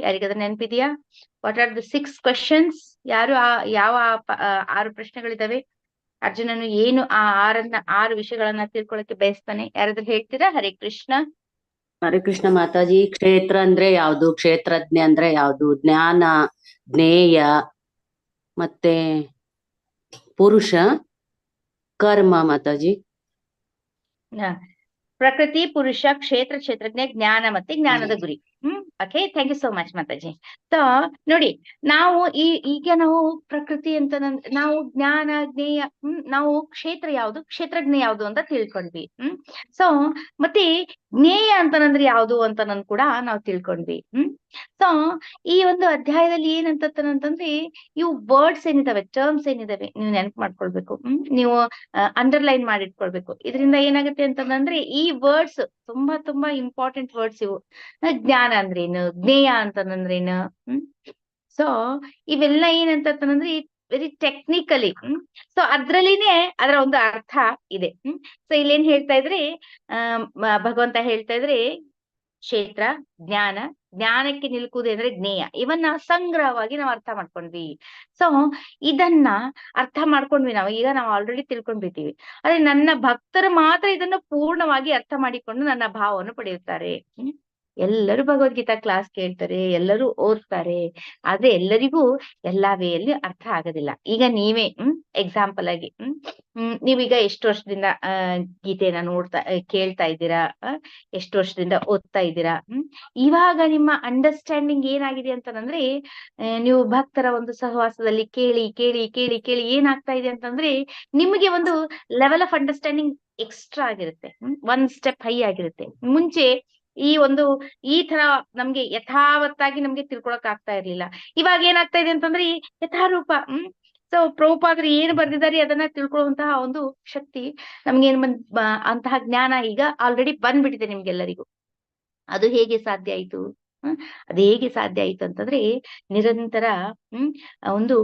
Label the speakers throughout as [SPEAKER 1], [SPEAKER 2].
[SPEAKER 1] ಯಾರಿಗಾದ್ರೂ ನೆನಪಿದೆಯಾ? What are the six questions ಯಾರು ಆ ಯಾವ ಆರು ಪ್ರಶ್ನೆಗಳಿದಾವೆ? ಅರ್ಜುನನು ಏನು ಆ ಆರನ್ನ ಆರು ವಿಷಯಗಳನ್ನ ತಿಳ್ಕೊಳಕ್ಕೆ ಬಯಸ್ತಾನೆ. ಯಾರಾದ್ರೂ ಹೇಳ್ತೀರಾ? ಹರೇ ಕೃಷ್ಣ.
[SPEAKER 2] ಹರೇ ಕೃಷ್ಣ ಮಾತಾಜಿ. ಕ್ಷೇತ್ರ ಅಂದ್ರೆ ಯಾವ್ದು? ಕ್ಷೇತ್ರಜ್ಞ ಅಂದ್ರೆ ಯಾವ್ದು? ಜ್ಞಾನ ಜ್ಞೇಯ ಮತ್ತೆ ಪುರುಷ ಕರ್ಮ ಮಾತಾಜಿ.
[SPEAKER 1] ಪ್ರಕೃತಿ ಪುರುಷ ಕ್ಷೇತ್ರ ಕ್ಷೇತ್ರಜ್ಞ ಜ್ಞಾನ ಮತ್ತೆ ಜ್ಞಾನದ ಗುರಿ. ಹ್ಮ್ okay thank you so much Mataji. So ನೋಡಿ, ನಾವು ಈ, ಈಗ ನಾವು ಪ್ರಕೃತಿ ಅಂತ ನಾವು ಜ್ಞಾನ, ಜ್ಞೇಯ, ಹ್ಮ್, ನಾವು ಕ್ಷೇತ್ರ ಯಾವುದು? ಕ್ಷೇತ್ರಜ್ಞ ಯಾವುದು ಅಂತ ತಿಳ್ಕೊಂಡ್ವಿ, ಹ್ಮ್. ಸೊ ಮತ್ತೆ ಜ್ಞೇಯ ಅಂತನಂದ್ರೆ ಯಾವುದು ಅಂತ ನನ್ ಕೂಡ ನಾವು ತಿಳ್ಕೊಂಡ್ವಿ, ಹ್ಮ್. ಸೊ ಈ ಒಂದು ಅಧ್ಯಾಯದಲ್ಲಿ ಏನಂತಂತಂದ್ರೆ ಇವು ವರ್ಡ್ಸ್ ಏನಿದಾವೆ ಟರ್ಮ್ಸ್ ಏನಿದಾವೆ, ನೀವು ನೆನಪು ಮಾಡ್ಕೊಳ್ಬೇಕು, ಹ್ಮ್. ನೀವು ಅಂಡರ್ಲೈನ್ ಮಾಡಿಟ್ಕೊಳ್ಬೇಕು. ಇದರಿಂದ ಏನಾಗುತ್ತೆ ಅಂತಂದ್ರೆ, ಈ ವರ್ಡ್ಸ್ ತುಂಬಾ ತುಂಬಾ ಇಂಪಾರ್ಟೆಂಟ್ ವರ್ಡ್ಸ್ ಇವು. ಅಹ್ ಜ್ಞಾನ ಅಂದ್ರೇನು? ಜ್ಞೇಯ ಅಂತಂದ್ರೇನು? ಹ್ಮ್. ಸೊ ಇವೆಲ್ಲ ಏನಂತಂದ್ರೆ ವೆರಿ ಟೆಕ್ನಿಕಲಿ ಹ್ಮ್. ಸೊ ಅದ್ರಲ್ಲಿನೇ ಅದರ ಒಂದು ಅರ್ಥ ಇದೆ, ಹ್ಮ್. ಸೊ ಇಲ್ಲೇನ್ ಹೇಳ್ತಾ ಇದ್ರಿ? ಭಗವಂತ ಹೇಳ್ತಾ ಇದ್ರೆ, ಕ್ಷೇತ್ರ, ಜ್ಞಾನ, ಜ್ಞಾನಕ್ಕೆ ನಿಲ್ಕುದೇ ಅಂದ್ರೆ ಜ್ಞೇಯ. ಇವನ್ನ ಸಂಗ್ರಹವಾಗಿ ನಾವು ಅರ್ಥ ಮಾಡ್ಕೊಂಡ್ವಿ. ಸೊ ಇದನ್ನ ಅರ್ಥ ಮಾಡ್ಕೊಂಡ್ವಿ ನಾವು. ಈಗ ನಾವು ಆಲ್ರೆಡಿ ತಿಳ್ಕೊಂಡ್ಬಿಟ್ಟಿವಿ. ಆದ್ರೆ ನನ್ನ ಭಕ್ತರು ಮಾತ್ರ ಇದನ್ನ ಪೂರ್ಣವಾಗಿ ಅರ್ಥ ಮಾಡಿಕೊಂಡು ನನ್ನ ಭಾವವನ್ನು ಪಡೆಯುತ್ತಾರೆ ಎಲ್ಲರೂ ಭಗವದ್ಗೀತಾ ಕ್ಲಾಸ್ ಕೇಳ್ತಾರೆ, ಎಲ್ಲರೂ ಓದ್ತಾರೆ, ಆದ್ರೆ ಎಲ್ಲರಿಗೂ ಎಲ್ಲಾ ವೇಯಲ್ಲಿ ಅರ್ಥ ಆಗೋದಿಲ್ಲ. ಈಗ ನೀವೇ, ಹ್ಮ್ ಎಕ್ಸಾಂಪಲ್ ಆಗಿ, ಹ್ಮ್ ಹ್ಮ್, ನೀವೀಗ ಎಷ್ಟು ವರ್ಷದಿಂದ ಅಹ್ ಗೀತೆನ ನೋಡ್ತಾ, ಕೇಳ್ತಾ ಇದ್ದೀರಾ ಎಷ್ಟು ವರ್ಷದಿಂದ ಓದ್ತಾ ಇದ್ದೀರಾ, ಹ್ಮ್, ಇವಾಗ ನಿಮ್ಮ ಅಂಡರ್ಸ್ಟ್ಯಾಂಡಿಂಗ್ ಏನಾಗಿದೆ ಅಂತಂದ್ರೆ ನೀವು ಭಕ್ತರ ಒಂದು ಸಹವಾಸದಲ್ಲಿ ಕೇಳಿ ಕೇಳಿ ಕೇಳಿ ಕೇಳಿ ಏನಾಗ್ತಾ ಇದೆ ಅಂತಂದ್ರೆ, ನಿಮಗೆ ಒಂದು ಲೆವೆಲ್ ಆಫ್ ಅಂಡರ್ಸ್ಟ್ಯಾಂಡಿಂಗ್ ಎಕ್ಸ್ಟ್ರಾ ಆಗಿರುತ್ತೆ ಒಂದ್ ಸ್ಟೆಪ್ ಹೈ ಆಗಿರುತ್ತೆ. ಮುಂಚೆ ಈ ಒಂದು, ಈ ತರ ನಮ್ಗೆ ಯಥಾವತ್ತಾಗಿ ನಮ್ಗೆ ತಿಳ್ಕೊಳಕ್ ಆಗ್ತಾ ಇರ್ಲಿಲ್ಲ. ಇವಾಗ ಏನಾಗ್ತಾ ಇದೆ ಅಂತಂದ್ರೆ ಈ ಯಥಾರೂಪ, ಹ್ಮ್? ಸೊ ಪ್ರಭುಪಾದರು ಏನ್ ಬರ್ದಿದ್ದಾರೆ ಅದನ್ನ ತಿಳ್ಕೊಳ್ಳುವಂತಹ ಒಂದು ಶಕ್ತಿ ನಮ್ಗೆ ಏನ್ ಅಂತಹ ಜ್ಞಾನ ಈಗ ಆಲ್ರೆಡಿ ಬಂದ್ಬಿಟ್ಟಿದೆ ನಿಮ್ಗೆಲ್ಲರಿಗೂ. ಅದು ಹೇಗೆ ಸಾಧ್ಯ ಆಯ್ತು? ಅದು ಹೇಗೆ ಸಾಧ್ಯ ಆಯ್ತು ಅಂತಂದ್ರೆ ನಿರಂತರ, ಹ್ಮ್? ಒಂದು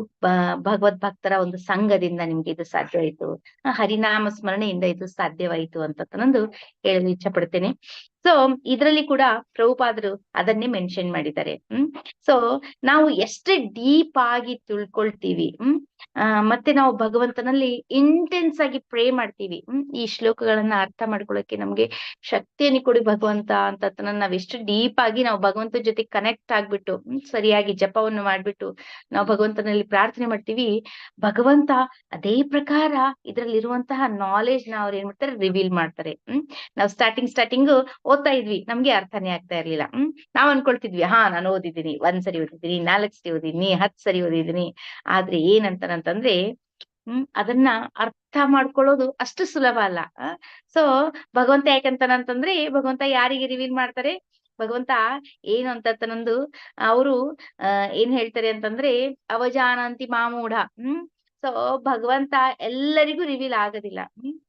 [SPEAKER 1] ಭಗವದ್ ಭಕ್ತರ ಒಂದು ಸಂಘದಿಂದ ನಿಮ್ಗೆ ಇದು ಸಾಧ್ಯ ಆಯ್ತು. ಹರಿನಾಮ ಸ್ಮರಣೆಯಿಂದ ಇದು ಸಾಧ್ಯವಾಯಿತು ಅಂತ ನಂದು ಹೇಳಲು ಇಚ್ಛೆ ಪಡ್ತೇನೆ ಸೊ ಇದ್ರಲ್ಲಿ ಕೂಡ ಪ್ರಭುಪಾದರು ಅದನ್ನೇ ಮೆನ್ಷನ್ ಮಾಡಿದ್ದಾರೆ. ಹ್ಮ್? ಸೊ ನಾವು ಎಷ್ಟೇ ಡೀಪ್ ಆಗಿ ತಿಳ್ಕೊಳ್ತೀವಿ. ಹ್ಮ್? ಆ, ಮತ್ತೆ ನಾವು ಭಗವಂತನಲ್ಲಿ ಇಂಟೆನ್ಸ್ ಆಗಿ ಪ್ರೇ ಮಾಡ್ತೀವಿ. ಹ್ಮ್, ಈ ಶ್ಲೋಕಗಳನ್ನ ಅರ್ಥ ಮಾಡ್ಕೊಳಕ್ಕೆ ನಮ್ಗೆ ಶಕ್ತಿಯನ್ನು ಕೊಡಿ ಭಗವಂತ ಅಂತ ನಾವ್ ಎಷ್ಟು ಡೀಪ್ ಆಗಿ ನಾವು ಭಗವಂತ ಜೊತೆ ಕನೆಕ್ಟ್ ಆಗ್ಬಿಟ್ಟು ಸರಿಯಾಗಿ ಜಪವನ್ನು ಮಾಡ್ಬಿಟ್ಟು ನಾವು ಭಗವಂತನಲ್ಲಿ ಪ್ರಾರ್ಥನೆ ಮಾಡ್ತೀವಿ. ಭಗವಂತ ಅದೇ ಪ್ರಕಾರ ಇದ್ರಲ್ಲಿರುವಂತಹ ನಾಲೆಜ್ನ ಅವ್ರು ಏನ್ ಮಾಡ್ತಾರೆ? ರಿವೀಲ್ ಮಾಡ್ತಾರೆ. ಹ್ಮ್, ನಾವು ಸ್ಟಾರ್ಟಿಂಗ್ ಸ್ಟಾರ್ಟಿಂಗ್ ಓದ್ತಾ ಇದ್ವಿ. ನಮ್ಗೆ ಅರ್ಥನೇ ಆಗ್ತಾ ಇರ್ಲಿಲ್ಲ. ಹ್ಮ್, ನಾವ್ ಅನ್ಕೊಳ್ತಿದ್ವಿ, ಹಾ, ನಾನು ಓದಿದ್ದೀನಿ ಒಂದ್ ಸರಿ ಓದಿದ್ದೀನಿ, ನಾಲ್ಕ್ ಸರಿ ಓದಿದ್ದೀನಿ ಹತ್ ಸರಿ ಓದಿದ್ದೀನಿ, ಆದ್ರೆ ಏನಂತಾನಂತಂದ್ರೆ ಹ್ಮ್, ಅದನ್ನ ಅರ್ಥ ಮಾಡ್ಕೊಳ್ಳೋದು ಅಷ್ಟು ಸುಲಭ ಅಲ್ಲ. ಸೊ ಭಗವಂತ ಯಾಕಂತಾನಂತಂದ್ರೆ ಭಗವಂತ ಯಾರಿಗೆ ರಿವೀಲ್ ಮಾಡ್ತಾರೆ? ಭಗವಂತ ಏನು ಅಂತ ನಂದು ಅವರು ಏನ್ ಹೇಳ್ತಾರೆ ಅಂತಂದ್ರೆ, ಅವಜಾನಂತಿ ಮಾಮೂಢ ಹ್ಮ್. ಸೊ ಭಗವಂತ ಎಲ್ಲರಿಗೂ ರಿವೀಲ್ ಆಗೋದಿಲ್ಲ.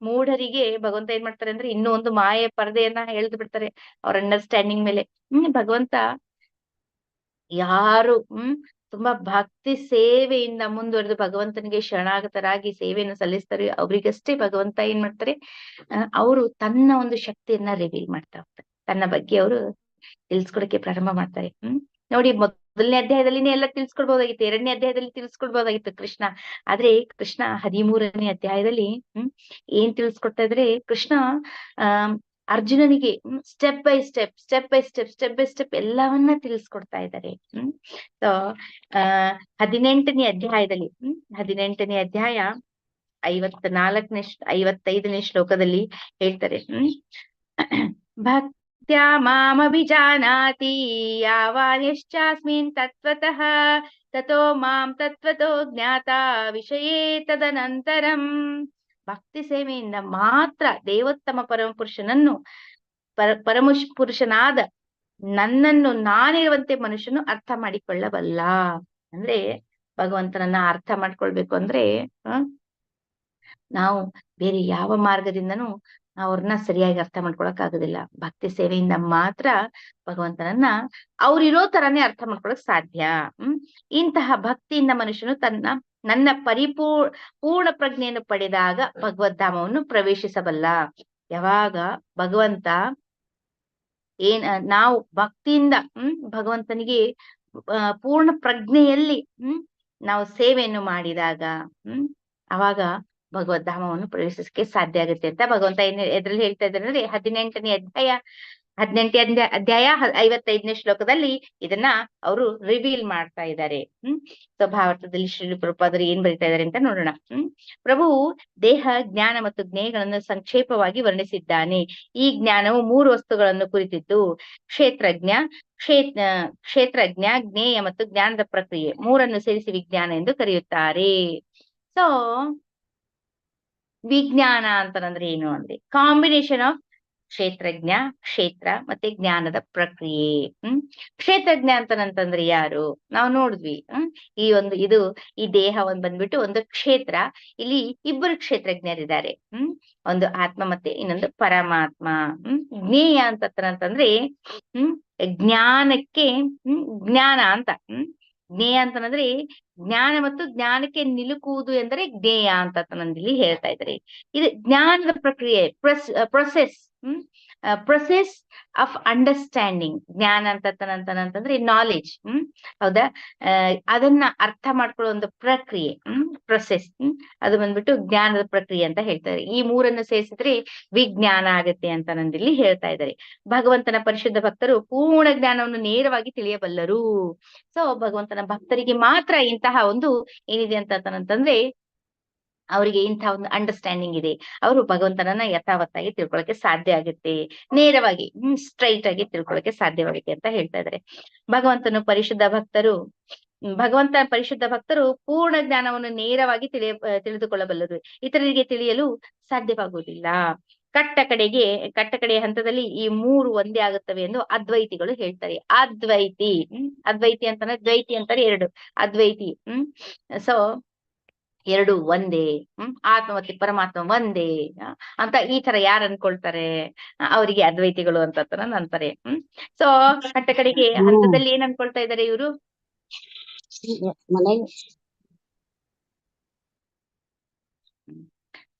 [SPEAKER 1] ಮೂಢರಿಗೆ ಭಗವಂತ ಏನ್ ಮಾಡ್ತಾರೆ ಅಂದ್ರೆ, ಇನ್ನೂ ಒಂದು ಮಾಯೆ ಪರದೆಯನ್ನ ಹೇಳ್ದ್ ಬಿಡ್ತಾರೆ, ಅವ್ರ ಅಂಡರ್ಸ್ಟ್ಯಾಂಡಿಂಗ್ ಮೇಲೆ. ಹ್ಮ್, ಭಗವಂತ ಯಾರು, ಹ್ಮ್ ತುಂಬಾ ಭಕ್ತಿ ಸೇವೆಯಿಂದ ಮುಂದುವರೆದು ಭಗವಂತನಿಗೆ ಶರಣಾಗತರಾಗಿ ಸೇವೆಯನ್ನು ಸಲ್ಲಿಸ್ತಾರೆ. ಅವರಿಗಷ್ಟೇ ಭಗವಂತ ಏನ್ ಮಾಡ್ತಾರೆ? ಅವರು ತನ್ನ ಒಂದು ಶಕ್ತಿಯನ್ನ ರಿವೀಲ್ ಮಾಡ್ತಾ ಹೋಗ್ತಾರೆ. ತನ್ನ ಬಗ್ಗೆ ಅವರು ತಿಳಿಸ್ಕೊಡಕ್ಕೆ ಪ್ರಾರಂಭ ಮಾಡ್ತಾರೆ. ಹ್ಮ್? ನೋಡಿ, ಮೊದಲನೇ ಅಧ್ಯಾಯದಲ್ಲಿನೇ ಎಲ್ಲ ತಿಳ್ಸ್ಕೊಡ್ಬೋದಾಗಿತ್ತು. ಎರಡನೇ ಅಧ್ಯಾಯದಲ್ಲಿ ತಿಳ್ಸ್ಕೊಡ್ಬೋದಾಗಿತ್ತು ಕೃಷ್ಣ. ಆದ್ರೆ ಕೃಷ್ಣ ಹದಿಮೂರನೇ ಅಧ್ಯಾಯದಲ್ಲಿ, ಹ್ಮ್? ಏನ್ ತಿಳ್ಸ್ಕೊಡ್ತಾ ಇದ್ರೆ, ಕೃಷ್ಣ, ಆ ಅರ್ಜುನನಿಗೆ step by step step by step step by step ಎಲ್ಲವನ್ನ ತಿಳಿಸ್ಕೊಡ್ತಾ ಇದ್ದಾರೆ. ಹ್ಮ್ ಸೊ ಆ, ಹದಿನೆಂಟನೇ ಅಧ್ಯಾಯದಲ್ಲಿ, ಹ್ಮ್ ಹದಿನೆಂಟನೇ ಅಧ್ಯಾಯ ಐವತ್ ನಾಲ್ಕನೇ ಐವತ್ತೈದನೇ ಶ್ಲೋಕದಲ್ಲಿ ಹೇಳ್ತಾರೆ. ಹ್ಮ್ ಭಕ್ತ್ಯಾ ಮಾಮಭಿಜಾನಾತಿ ಯಾವಾನ್ಯಶ್ಚಾಸ್ಮಿನ್ ತತ್ವತಃ ತಥೋ ಮಾಂ ತತ್ವತೋ ಜ್ಞಾತ ವಿಷಯೇ ತದನಂತರಂ. ಭಕ್ತಿ ಸೇವೆಯಿಂದ ಮಾತ್ರ ದೇವೋತ್ತಮ ಪರಮಪುರುಷನನ್ನು ಪರ ಪರಮುಷ್ ಪುರುಷನಾದ ನನ್ನನ್ನು ನಾನಿರುವಂತೆ ಮನುಷ್ಯನು ಅರ್ಥ ಮಾಡಿಕೊಳ್ಳಬಲ್ಲ. ಅಂದ್ರೆ ಭಗವಂತನನ್ನ ಅರ್ಥ ಮಾಡ್ಕೊಳ್ಬೇಕು ಅಂದ್ರೆ ನಾವು ಬೇರೆ ಯಾವ ಮಾರ್ಗದಿಂದನೂ ಅವ್ರನ್ನ ಸರಿಯಾಗಿ ಅರ್ಥ ಮಾಡ್ಕೊಳಕ್ ಆಗುದಿಲ್ಲ ಭಕ್ತಿ ಸೇವೆಯಿಂದ ಮಾತ್ರ ಭಗವಂತನನ್ನ ಅವ್ರಿರೋ ತರಾನೇ ಅರ್ಥ ಮಾಡ್ಕೊಳಕ್ ಸಾಧ್ಯ. ಹ್ಮ್? ಇಂತಹ ಭಕ್ತಿಯಿಂದ ಮನುಷ್ಯನು ತನ್ನ ನನ್ನ ಪರಿಪೂರ್ ಪೂರ್ಣ ಪ್ರಜ್ಞೆಯನ್ನು ಪಡೆದಾಗ ಭಗವದ್ಧಾಮವನ್ನು ಪ್ರವೇಶಿಸಬಲ್ಲ. ಯಾವಾಗ? ಭಗವಂತ ಏನ್ ನಾವು ಭಕ್ತಿಯಿಂದ ಹ್ಮ್ ಭಗವಂತನಿಗೆ ಪೂರ್ಣ ಪ್ರಜ್ಞೆಯಲ್ಲಿ ಹ್ಮ್ ನಾವು ಸೇವೆಯನ್ನು ಮಾಡಿದಾಗ ಹ್ಮ್ ಅವಾಗ ಭಗವದ್ಧಾಮವನ್ನು ಪ್ರವೇಶಿಸಕ್ಕೆ ಸಾಧ್ಯ ಆಗುತ್ತೆ ಅಂತ ಭಗವಂತ ಏನ್ ಎದ್ರಲ್ಲಿ ಹೇಳ್ತಾ ಇದ್ದಾರೆ ಹದಿನೆಂಟನೇ ಅಧ್ಯಾಯ ಹದಿನೆಂಟನೇ ಅಧ್ಯಾಯ ಐವತ್ತೈದನೇ ಶ್ಲೋಕದಲ್ಲಿ ಇದನ್ನ ಅವರು ರಿವೀಲ್ ಮಾಡ್ತಾ ಇದ್ದಾರೆ ಹ್ಮ್? ಸೊ ಭಾರತದಲ್ಲಿ ಶ್ರೀ ಪ್ರಭುಪಾದರು ಏನ್ ಬರೀತಾ ಇದ್ದಾರೆ ಅಂತ ನೋಡೋಣ. ಹ್ಮ್? ಪ್ರಭು ದೇಹ, ಜ್ಞಾನ ಮತ್ತು ಜ್ಞೇಯಗಳನ್ನು ಸಂಕ್ಷೇಪವಾಗಿ ವರ್ಣಿಸಿದ್ದಾನೆ. ಈ ಜ್ಞಾನವು ಮೂರು ವಸ್ತುಗಳನ್ನು ಕುರಿತಿದ್ದು, ಕ್ಷೇತ್ರಜ್ಞ ಕ್ಷೇತ್ರ ಕ್ಷೇತ್ರಜ್ಞ, ಜ್ಞೇಯ ಮತ್ತು ಜ್ಞಾನದ ಪ್ರಕ್ರಿಯೆ. ಮೂರನ್ನು ಸೇರಿಸಿ ವಿಜ್ಞಾನ ಎಂದು ಕರೆಯುತ್ತಾರೆ. ಸೊ ವಿಜ್ಞಾನ ಅಂತಂದ್ರೆ ಏನು ಅಂದ್ರೆ ಕಾಂಬಿನೇಷನ್ ಆಫ್ ಕ್ಷೇತ್ರಜ್ಞ, ಕ್ಷೇತ್ರ ಮತ್ತೆ ಜ್ಞಾನದ ಪ್ರಕ್ರಿಯೆ, ಹ್ಮ್? ಕ್ಷೇತ್ರಜ್ಞ ಅಂತನಂತಂದ್ರೆ ಯಾರು? ನಾವು ನೋಡಿದ್ವಿ, ಹ್ಮ್? ಈ ಒಂದು ಇದು, ಈ ದೇಹ ಒಂದ್ ಬಂದ್ಬಿಟ್ಟು ಒಂದು ಕ್ಷೇತ್ರ. ಇಲ್ಲಿ ಇಬ್ಬರು ಕ್ಷೇತ್ರಜ್ಞರಿದ್ದಾರೆ, ಹ್ಮ್? ಒಂದು ಆತ್ಮ ಮತ್ತೆ ಇನ್ನೊಂದು ಪರಮಾತ್ಮ, ಹ್ಮ್? ಜ್ಞೇಯ ಅಂತಂದ್ರೆ ಹ್ಮ್? ಜ್ಞಾನಕ್ಕೆ, ಹ್ಮ್? ಜ್ಞಾನ ಅಂತ, ಹ್ಮ್? ಜ್ಞೇಯ ಅಂತಂದ್ರೆ ಜ್ಞಾನ ಮತ್ತು ಜ್ಞಾನಕ್ಕೆ ನಿಲುಕುವುದು ಎಂದರೆ ಜ್ಞೇಯ ಅಂತ ನಂದಿಲ್ಲಿ ಹೇಳ್ತಾ ಇದ್ದಾರೆ ಇದು ಜ್ಞಾನದ ಪ್ರಕ್ರಿಯೆ, pros process hmm. Process of understanding ಜ್ಞಾನ ಅಂತಂತಂದ್ರೆ ನಾಲೆಜ್ ಹ್ಮ್? ಹೌದಾ? ಅದನ್ನ ಅರ್ಥ ಮಾಡ್ಕೊಳ್ಳೋ ಒಂದು ಪ್ರಕ್ರಿಯೆ, ಹ್ಮ್? ಪ್ರೊಸೆಸ್ ಹ್ಮ್? ಅದು ಬಂದ್ಬಿಟ್ಟು ಜ್ಞಾನದ ಪ್ರಕ್ರಿಯೆ ಅಂತ ಹೇಳ್ತಾರೆ ಈ ಮೂರನ್ನು ಸೇರಿಸಿದ್ರೆ ವಿಜ್ಞಾನ ಆಗತ್ತೆ ಅಂತ ನಂದಿಲ್ಲಿ ಹೇಳ್ತಾ ಇದ್ದಾರೆ. ಭಗವಂತನ ಪರಿಶುದ್ಧ ಭಕ್ತರು ಪೂರ್ಣ ಜ್ಞಾನವನ್ನು ನೇರವಾಗಿ ತಿಳಿಯಬಲ್ಲರು. ಸೊ ಭಗವಂತನ ಭಕ್ತರಿಗೆ ಮಾತ್ರ ಇಂತಹ ಒಂದು ಏನಿದೆ ಅಂತಂತಂದ್ರೆ ಅವರಿಗೆ ಇಂಥ ಒಂದು ಅಂಡರ್ಸ್ಟ್ಯಾಂಡಿಂಗ್ ಇದೆ. ಅವರು ಭಗವಂತನನ್ನ ಯಥಾವತ್ತಾಗಿ ತಿಳ್ಕೊಳಕ್ಕೆ ಸಾಧ್ಯ ಆಗುತ್ತೆ. ನೇರವಾಗಿ ಸ್ಟ್ರೈಟ್ ಆಗಿ ತಿಳ್ಕೊಳಕ್ಕೆ ಸಾಧ್ಯವಾಗುತ್ತೆ ಅಂತ ಹೇಳ್ತಾ ಇದಾರೆ. ಭಗವಂತನು ಪರಿಶುದ್ಧ ಭಕ್ತರು ಭಗವಂತ ಪರಿಶುದ್ಧ ಭಕ್ತರು ಪೂರ್ಣ ಜ್ಞಾನವನ್ನು ನೇರವಾಗಿ ತಿಳಿಯ ತಿಳಿದುಕೊಳ್ಳಬಲ್ಲರು. ಇತರರಿಗೆ ತಿಳಿಯಲು ಸಾಧ್ಯವಾಗುವುದಿಲ್ಲ. ಕಟ್ಟ ಕಡೆಗೆ, ಕಟ್ಟ ಕಡೆಯ ಹಂತದಲ್ಲಿ ಈ ಮೂರು ಒಂದೇ ಆಗುತ್ತವೆ ಎಂದು ಅದ್ವೈತಿಗಳು ಹೇಳ್ತಾರೆ. ಅದ್ವೈತಿ ಅದ್ವೈತಿ ಅಂತಂದ್ರೆ ದ್ವೈತಿ ಅಂತಾರೆ ಎರಡು. ಅದ್ವೈತಿ, ಹ್ಮ್ ಸೊ ಎರಡು ಒಂದೇ ಹ್ಮ್ ಆತ್ಮ ಮತ್ತೆ ಪರಮಾತ್ಮ ಒಂದೇ ಅಂತ ಈ ತರ ಯಾರು ಅನ್ಕೊಳ್ತಾರೆ? ಅವರಿಗೆ ಅದ್ವೈತಿಗಳು ಅಂತ ಅಂತಾರೆ ಹ್ಮ್. ಸೊ ಕಟ್ಟ ಕಡೆಗೆ. ಹಂತದಲ್ಲಿ ಏನ್ ಅನ್ಕೊಳ್ತಾ ಇದಾರೆ ಇವರು?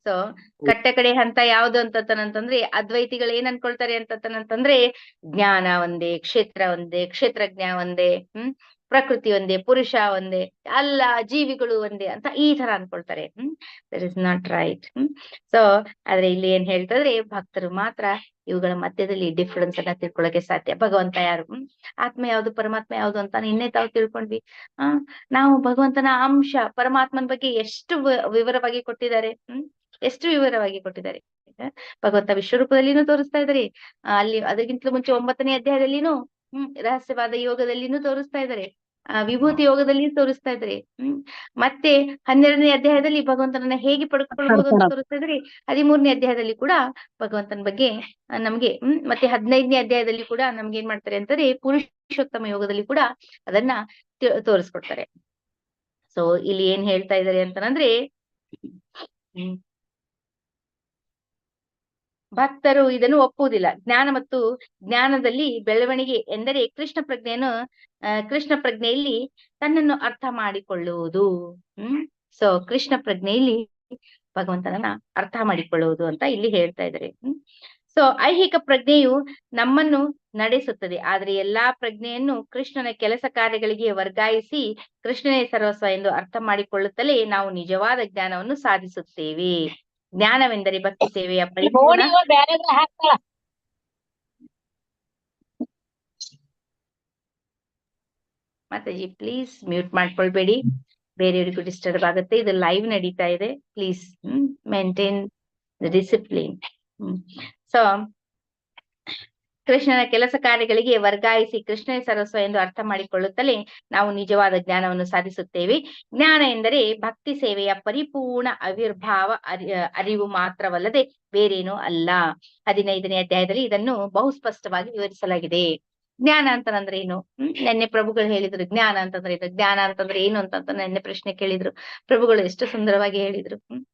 [SPEAKER 1] ಸೊ ಕಟ್ಟ ಕಡೆ ಹಂತ ಯಾವ್ದು ಅಂತಂತಂದ್ರೆ ಅದ್ವೈತಿಗಳು ಏನ್ ಅನ್ಕೊಳ್ತಾರೆ ಅಂತಂತಂದ್ರೆ ಜ್ಞಾನ ಒಂದೇ ಕ್ಷೇತ್ರ ಒಂದೇ ಕ್ಷೇತ್ರಜ್ಞ ಒಂದೇ ಹ್ಮ್. ಪ್ರಕೃತಿ ಒಂದೇ, ಪುರುಷ ಒಂದೇ, ಅಲ್ಲ ಜೀವಿಗಳು ಒಂದೇ ಅಂತ ಈ ತರ ಅನ್ಕೊಳ್ತಾರೆ ಹ್ಮ್ that is not right hmm so ಆದ್ರೆ ಇಲ್ಲಿ ಏನ್ ಹೇಳ್ತದ್ರೆ ಭಕ್ತರು ಮಾತ್ರ ಇವುಗಳ ಮಧ್ಯದಲ್ಲಿ ಡಿಫ್ರೆನ್ಸ್ ಅನ್ನ ತಿಳ್ಕೊಳಕ್ಕೆ ಸಾಧ್ಯ. ಭಗವಂತ ಯಾರು? ಆತ್ಮ ಯಾವ್ದು, ಪರಮಾತ್ಮ ಯಾವ್ದು ಅಂತ ನಿನ್ನೆ ತಾವು ತಿಳ್ಕೊಂಡ್ವಿ. ಆ, ನಾವು ಭಗವಂತನ ಅಂಶ, ಪರಮಾತ್ಮನ ಬಗ್ಗೆ ಎಷ್ಟು ವಿವರವಾಗಿ ಕೊಟ್ಟಿದ್ದಾರೆ? ಹ್ಮ್, ಎಷ್ಟು ವಿವರವಾಗಿ ಕೊಟ್ಟಿದ್ದಾರೆ? ಭಗವಂತ ವಿಶ್ವರೂಪದಲ್ಲಿನೂ ತೋರಿಸ್ತಾ ಇದ್ದಾರೆ ಅಲ್ಲಿ ಅದಕ್ಕಿಂತಲೂ ಮುಂಚೆ ಒಂಬತ್ತನೇ ಅಧ್ಯಾಯದಲ್ಲಿನೂ ಹ್ಮ್ ರಹಸ್ಯವಾದ ಯೋಗದಲ್ಲಿನೂ ತೋರಿಸ್ತಾ ಇದ್ದಾರೆ ಆ ವಿಭೂತಿ ಯೋಗದಲ್ಲಿ ತೋರಿಸ್ತಾ ಇದ್ದಾರೆ ಹ್ಮ್ ಮತ್ತೆ ಹನ್ನೆರಡನೇ ಅಧ್ಯಾಯದಲ್ಲಿ ಭಗವಂತನನ್ನ ಹೇಗೆ ಪಡ್ಕೊಳ್ಬಹುದು ಅಂತ ತೋರಿಸ್ತಾ ಇದ್ದಾರೆ ಹದಿಮೂರನೇ ಅಧ್ಯಾಯದಲ್ಲಿ ಕೂಡ ಭಗವಂತನ ಬಗ್ಗೆ ನಮ್ಗೆ ಹ್ಮ್ ಮತ್ತೆ ಹದಿನೈದನೇ ಅಧ್ಯಾಯದಲ್ಲಿ ಕೂಡ ನಮ್ಗೆ ಏನ್ ಮಾಡ್ತಾರೆ ಅಂತಂದ್ರೆ ಪುರುಷೋತ್ತಮ ಯೋಗದಲ್ಲಿ ಕೂಡ ಅದನ್ನ ತೋರಿಸ್ಕೊಡ್ತಾರೆ. ಸೊ ಇಲ್ಲಿ ಏನ್ ಹೇಳ್ತಾ ಇದ್ದಾರೆ ಅಂತಂದ್ರೆ ಹ್ಮ್ ಭಕ್ತರು ಇದನ್ನು ಒಪ್ಪುವುದಿಲ್ಲ. ಜ್ಞಾನ ಮತ್ತು ಜ್ಞಾನದಲ್ಲಿ ಬೆಳವಣಿಗೆ ಎಂದರೆ ಕೃಷ್ಣ ಪ್ರಜ್ಞೆಯನ್ನು ಕೃಷ್ಣ ಪ್ರಜ್ಞೆಯಲ್ಲಿ ತನ್ನನ್ನು ಅರ್ಥ ಮಾಡಿಕೊಳ್ಳುವುದು. ಹ್ಮ್? ಸೊ ಕೃಷ್ಣ ಪ್ರಜ್ಞೆಯಲ್ಲಿ ಭಗವಂತನನ್ನ ಅರ್ಥ ಮಾಡಿಕೊಳ್ಳುವುದು ಅಂತ ಇಲ್ಲಿ ಹೇಳ್ತಾ ಇದ್ದಾರೆ. ಹ್ಮ್? ಸೊ ಐಹಿಕ ಪ್ರಜ್ಞೆಯು ನಮ್ಮನ್ನು ನಡೆಸುತ್ತದೆ. ಆದರೆ ಎಲ್ಲಾ ಪ್ರಜ್ಞೆಯನ್ನು ಕೃಷ್ಣನ ಕೆಲಸ ಕಾರ್ಯಗಳಿಗೆ ವರ್ಗಾಯಿಸಿ ಕೃಷ್ಣನೇ ಸರ್ವಸ್ವ ಎಂದು ಅರ್ಥ ಮಾಡಿಕೊಳ್ಳುತ್ತಲೇ ನಾವು ನಿಜವಾದ ಜ್ಞಾನವನ್ನು ಸಾಧಿಸುತ್ತೇವೆ. ಜ್ಞಾನವೆಂದರೆ ಭಕ್ತಿ ಸೇವೆಯ ಪರಿಪೂರ್ಣ ಮಾತಾಜಿ ಪ್ಲೀಸ್ ಮ್ಯೂಟ್ ಮಾಡ್ಕೊಳ್ಬೇಡಿ. ಬೇರೆಯವರಿಗೂ ಡಿಸ್ಟರ್ಬ್ ಆಗುತ್ತೆ. ಇದು ಲೈವ್ ನಡೀತಾ ಇದೆ. Please hmm maintain discipline hmm. So ಕೃಷ್ಣನ ಕೆಲಸ ಕಾರ್ಯಗಳಿಗೆ ವರ್ಗಾಯಿಸಿ ಕೃಷ್ಣನೇ ಸರಸ್ವ ಎಂದು ಅರ್ಥ ಮಾಡಿಕೊಳ್ಳುತ್ತಲೇ ನಾವು ನಿಜವಾದ ಜ್ಞಾನವನ್ನು ಸಾಧಿಸುತ್ತೇವೆ. ಜ್ಞಾನ ಎಂದರೆ ಭಕ್ತಿ ಸೇವೆಯ ಪರಿಪೂರ್ಣ ಅವಿರ್ಭಾವ ಅರಿ- ಅರಿವು ಮಾತ್ರವಲ್ಲದೆ ಬೇರೇನೂ ಅಲ್ಲ. ಹದಿನೈದನೇ ಅಧ್ಯಾಯದಲ್ಲಿ ಇದನ್ನು ಬಹು ಸ್ಪಷ್ಟವಾಗಿ ವಿವರಿಸಲಾಗಿದೆ. ಜ್ಞಾನ ಅಂತಂದ್ರೆ ಏನು? ನೆನ್ನೆ ಪ್ರಭುಗಳು ಹೇಳಿದ್ರು ಜ್ಞಾನ ಅಂತಂದ್ರೆ ಇದು. ಜ್ಞಾನ ಅಂತಂದ್ರೆ ಏನು ಅಂತ ನೆನ್ನೆ ಪ್ರಶ್ನೆ ಕೇಳಿದ್ರು. ಪ್ರಭುಗಳು ಎಷ್ಟು ಸುಂದರವಾಗಿ ಹೇಳಿದ್ರು.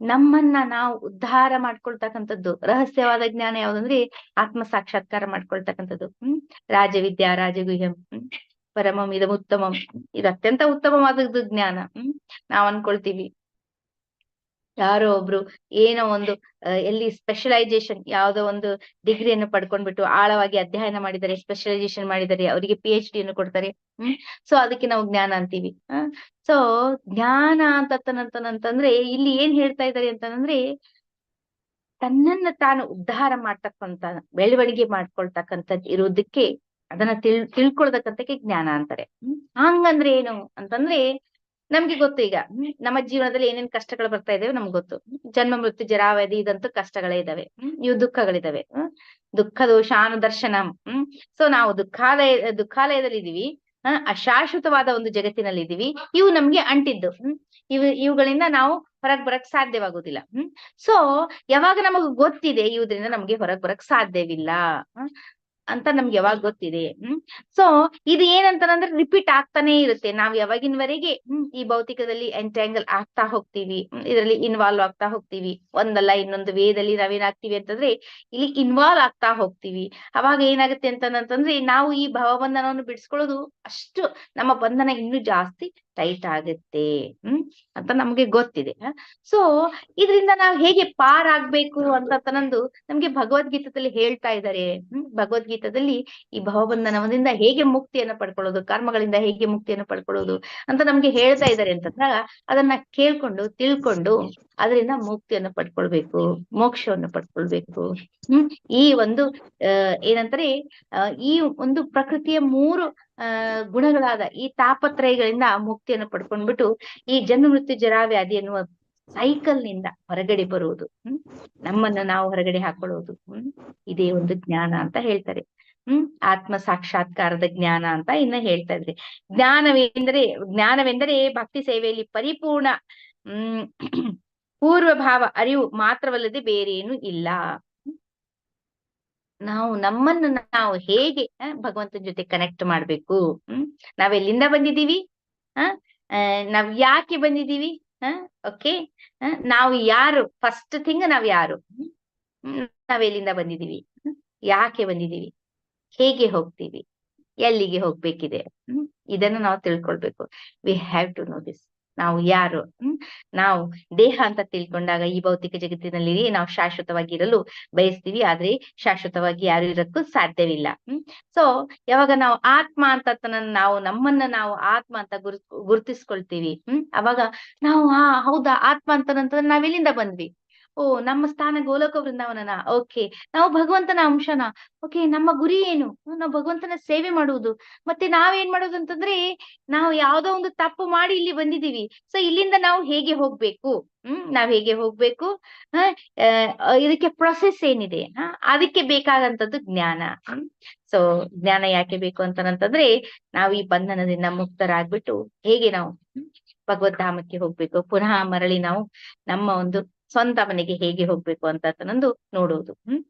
[SPEAKER 1] ನಮ್ಮನ್ನ ನಾವು ಉದ್ಧಾರ ಮಾಡ್ಕೊಳ್ತಕ್ಕಂಥದ್ದು, ರಹಸ್ಯವಾದ ಜ್ಞಾನ ಯಾವ್ದಂದ್ರೆ ಆತ್ಮ ಸಾಕ್ಷಾತ್ಕಾರ ಮಾಡ್ಕೊಳ್ತಕ್ಕಂಥದ್ದು. ಹ್ಮ್, ರಾಜವಿದ್ಯಾ, ರಾಜಗುಹ್ಯಂ, ಹ್ಮ್, ಪರಮಂ ಇದಂ ಉತ್ತಮಂ ಇದು ಅತ್ಯಂತ ಉತ್ತಮವಾದದ್ದು ಜ್ಞಾನ. ಹ್ಮ್, ನಾವ್ ಅನ್ಕೊಳ್ತೀವಿ. ಯಾರೋ ಒಬ್ರು ಏನೋ ಒಂದು ಎಲ್ಲಿ ಸ್ಪೆಷಲೈಸೇಷನ್ ಯಾವ್ದೋ ಒಂದು ಡಿಗ್ರಿಯನ್ನು ಪಡ್ಕೊಂಡ್ಬಿಟ್ಟು ಆಳವಾಗಿ ಅಧ್ಯಯನ ಮಾಡಿದ್ದಾರೆ ಸ್ಪೆಷಲೈಸೇಷನ್ ಮಾಡಿದ್ದಾರೆ ಅವರಿಗೆ ಪಿ ಎಚ್ ಡಿಯನ್ನು ಕೊಡ್ತಾರೆ. ಹ್ಮ್ ಸೊ ಅದಕ್ಕೆ ನಾವು ಜ್ಞಾನ ಅಂತೀವಿ. ಸೊ ಜ್ಞಾನ ಅಂತಂತಂತಂದ್ರೆ ಇಲ್ಲಿ ಏನ್ ಹೇಳ್ತಾ ಇದ್ದಾರೆ ಅಂತಂದ್ರೆ ತನ್ನನ್ನ ತಾನು ಉದ್ಧಾರ ಮಾಡ್ತಕ್ಕಂತ ಬೆಳವಣಿಗೆ ಮಾಡ್ಕೊಳ್ತಕ್ಕಂಥದ್ದು ಇರೋದಕ್ಕೆ, ಅದನ್ನ ತಿಳ್, ತಿಳ್ಕೊಳ್ತಕ್ಕಂಥಕ್ಕೆ ಜ್ಞಾನ ಅಂತಾರೆ. ಹಂಗಂದ್ರೆ ಏನು ಅಂತಂದ್ರೆ ನಮ್ಗೆ ಗೊತ್ತು ಈಗ. ನಮ್ಮ ಜೀವನದಲ್ಲಿ ಏನೇನ್ ಕಷ್ಟಗಳು ಬರ್ತಾ ಇದಾವೆ ನಮ್ಗೆ ಗೊತ್ತು. ಜನ್ಮ, ಮೃತ್ಯು, ಜರಾವಧಿ ಇದಂತೂ ಕಷ್ಟಗಳೇ ಇದಾವೆ. ಇವು ದುಃಖಗಳಿದಾವೆ. ದುಃಖ ದೋಷಾನುದರ್ಶನಂ ಹ್ಮ್ ಸೊ ನಾವು ದುಃಖಾಲಯ, ದುಃಖಾಲಯದಲ್ಲಿ ಇದೀವಿ. ಅಶಾಶ್ವತವಾದ ಒಂದು ಜಗತ್ತಿನಲ್ಲಿ ಇದೀವಿ. ಇವು ನಮ್ಗೆ ಅಂಟಿದ್ದು. ಇವುಗಳಿಂದ ನಾವು ಹೊರಗ್ ಬರಕ್ ಸಾಧ್ಯವಾಗುದಿಲ್ಲ. ಹ್ಮ್ ಸೊ ಯಾವಾಗ ನಮಗ್ ಗೊತ್ತಿದೆ ಇವುದ್ರಿಂದ ನಮ್ಗೆ ಹೊರಗ್ ಬರಕ್ ಸಾಧ್ಯವಿಲ್ಲ. ಅಂತ ನಮ್ಗೆ ಯಾವಾಗ ಗೊತ್ತಿದೆ, ಹ್ಮ್? ಸೊ ಇದು ಏನಂತಂದ್ರೆ ರಿಪೀಟ್ ಆಗ್ತಾನೆ ಇರುತ್ತೆ. ನಾವ್ ಯಾವಾಗಿನವರೆಗೆ, ಹ್ಮ್, ಈ ಭೌತಿಕದಲ್ಲಿ ಎಂಟ್ಯಾಂಗಲ್ ಆಗ್ತಾ ಹೋಗ್ತೀವಿ ಇದರಲ್ಲಿ ಇನ್ವಾಲ್ವ್ ಆಗ್ತಾ ಹೋಗ್ತೀವಿ, ಒಂದಲ್ಲ ಇನ್ನೊಂದು ವೇದಲ್ಲಿ ನಾವೇನಾಗ್ತೀವಿ ಅಂತಂದ್ರೆ, ಇಲ್ಲಿ ಇನ್ವಾಲ್ವ್ ಆಗ್ತಾ ಹೋಗ್ತೀವಿ. ಅವಾಗ ಏನಾಗುತ್ತೆ ಅಂತಂದ್ರೆ, ನಾವು ಈ ಭಾವಬಂಧನವನ್ನು ಬಿಡಿಸ್ಕೊಳ್ಳೋದು ಅಷ್ಟು ನಮ್ಮ ಬಂಧನ ಇನ್ನೂ ಜಾಸ್ತಿ ಟೈಟ್ ಆಗುತ್ತೆ, ಹ್ಮ್, ಅಂತ ನಮ್ಗೆ ಗೊತ್ತಿದೆ ಸೊ ಇದರಿಂದ ನಾವು ಹೇಗೆ ಪಾರ್ ಆಗ್ಬೇಕು ಅಂತ ನಂದು ನಮ್ಗೆ ಭಗವದ್ಗೀತದಲ್ಲಿ ಹೇಳ್ತಾ ಇದ್ದಾರೆ ಹ್ಮ್? ಭಗವದ್ಗೀತದಲ್ಲಿ ಈ ಭವಬಂಧನದಿಂದ ಹೇಗೆ ಮುಕ್ತಿಯನ್ನ ಪಡ್ಕೊಳ್ಳೋದು, ಕರ್ಮಗಳಿಂದ ಹೇಗೆ ಮುಕ್ತಿಯನ್ನು ಪಡ್ಕೊಳ್ಳೋದು ಅಂತ ನಮ್ಗೆ ಹೇಳ್ತಾ ಇದ್ದಾರೆ ಅಂತಂದಾಗ ಅದನ್ನ ಕೇಳ್ಕೊಂಡು, ತಿಳ್ಕೊಂಡು ಅದರಿಂದ ಮುಕ್ತಿಯನ್ನು ಪಡ್ಕೊಳ್ಬೇಕು, ಮೋಕ್ಷವನ್ನು ಪಡ್ಕೊಳ್ಬೇಕು. ಹ್ಮ್, ಈ ಒಂದು ಅಹ್ ಏನಂತಾರೆ ಅಹ್ ಈ ಒಂದು ಪ್ರಕೃತಿಯ ಮೂರು, ಆ, ಗುಣಗಳಾದ ಈ ತಾಪತ್ರಯಗಳಿಂದ ಮುಕ್ತಿಯನ್ನು ಪಡ್ಕೊಂಡ್ಬಿಟ್ಟು ಈ ಜನ್ಮ ಮೃತ್ಯು ಜರಾವ್ಯಾಧಿ ಎನ್ನುವ ಸೈಕಲ್ನಿಂದ ಹೊರಗಡೆ ಬರುವುದು. ಹ್ಮ್, ನಮ್ಮನ್ನ ನಾವು ಹೊರಗಡೆ ಹಾಕೊಳ್ಳೋದು. ಹ್ಮ್, ಇದೇ ಒಂದು ಜ್ಞಾನ ಅಂತ ಹೇಳ್ತಾರೆ. ಹ್ಮ್, ಆತ್ಮ ಸಾಕ್ಷಾತ್ಕಾರದ ಜ್ಞಾನ ಅಂತ ಇನ್ನ ಹೇಳ್ತಾ ಇದ್ರಿ ಜ್ಞಾನವೆಂದರೆ ಜ್ಞಾನವೆಂದರೆ ಭಕ್ತಿ ಸೇವೆಯಲ್ಲಿ ಪರಿಪೂರ್ಣ, ಹ್ಮ್ ಪೂರ್ವ ಭಾವ ಅರಿವು ಮಾತ್ರವಲ್ಲದೆ ಬೇರೇನು ಇಲ್ಲ. ನಾವು ನಮ್ಮನ್ನು ನಾವು ಹೇಗೆ ಭಗವಂತನ ಜೊತೆ ಕನೆಕ್ಟ್ ಮಾಡ್ಬೇಕು? ಹ್ಮ್ ನಾವೆಲ್ಲಿಂದ ಬಂದಿದೀವಿ ಹ ನಾವ್ ಯಾಕೆ ಬಂದಿದ್ದೀವಿ? ಹ ಓಕೆ ನಾವು ಯಾರು? ಫಸ್ಟ್ ಥಿಂಗ್ ನಾವ್ ಯಾರು? ಹ್ಮ್? ಹ್ಮ್, ನಾವ್ ಎಲ್ಲಿಂದ ಬಂದಿದೀವಿ ಯಾಕೆ ಬಂದಿದ್ದೀವಿ? ಹೇಗೆ ಹೋಗ್ತೀವಿ? ಎಲ್ಲಿಗೆ ಹೋಗ್ಬೇಕಿದೆ? ಇದನ್ನ ನಾವು ತಿಳ್ಕೊಳ್ಬೇಕು. We have to know this ನಾವು ಯಾರು? ನಾವು ದೇಹ ಅಂತ ತಿಳ್ಕೊಂಡಾಗ ಈ ಭೌತಿಕ ಜಗತ್ತಿನಲ್ಲಿ ನಾವು ಶಾಶ್ವತವಾಗಿ ಇರಲು ಬಯಸ್ತೀವಿ, ಆದ್ರೆ ಶಾಶ್ವತವಾಗಿ ಯಾರು ಇರಕ್ಕೂ ಸಾಧ್ಯವಿಲ್ಲ. ಹ್ಮ್? ಸೊ ಯಾವಾಗ ನಾವು ಆತ್ಮ ಅಂತ ನಾವು, ನಮ್ಮನ್ನ ನಾವು ಆತ್ಮ ಅಂತ ಗುರು ಗುರುತಿಸ್ಕೊಳ್ತೀವಿ, ಹ್ಮ್? ಅವಾಗ ನಾವು ಆ ಹೌದಾ, ಆತ್ಮ ಅಂತ ನಾವೆಲ್ಲಿಂದ ಬಂದ್ವಿ? ಓ, ನಮ್ಮ ಸ್ಥಾನ ಗೋಲಕ ವೃಂದಾವನನ ಓಕೆ. ನಾವು ಭಗವಂತನ ಅಂಶನ. ಓಕೆ, ನಮ್ಮ ಗುರಿ ಏನು? ನಾವು ಭಗವಂತನ ಸೇವೆ ಮಾಡುವುದು. ಮತ್ತೆ ನಾವೇನ್ ಮಾಡೋದು ಅಂತಂದ್ರೆ, ನಾವು ಯಾವ್ದೋ ಒಂದು ತಪ್ಪು ಮಾಡಿ ಇಲ್ಲಿ ಬಂದಿದೀವಿ ಸೊ ಇಲ್ಲಿಂದ ನಾವು ಹೇಗೆ ಹೋಗ್ಬೇಕು? ಹ್ಮ್, ನಾವ್ ಹೇಗೆ ಹೋಗ್ಬೇಕು? ಇದಕ್ಕೆ ಪ್ರೊಸೆಸ್ ಏನಿದೆ? ಹ, ಅದಕ್ಕೆ ಬೇಕಾದಂತದ್ದು ಜ್ಞಾನ. ಸೊ ಜ್ಞಾನ ಯಾಕೆ ಬೇಕು ಅಂತಂದ್ರೆ ನಾವು ಈ ಬಂಧನದಿಂದ ಮುಕ್ತರಾಗ್ಬಿಟ್ಟು ಹೇಗೆ ನಾವು ಭಗವದ್ಧಾಮಕ್ಕೆ ಹೋಗ್ಬೇಕು? ಪುನಃ ಮರಳಿ ನಾವು ನಮ್ಮ ಒಂದು ಸ್ವಂತ ಮನೆಗೆ ಹೇಗೆ ಹೋಗ್ಬೇಕು ಅಂತ ನಂದು ನೋಡುವುದು, ಹ್ಮ್?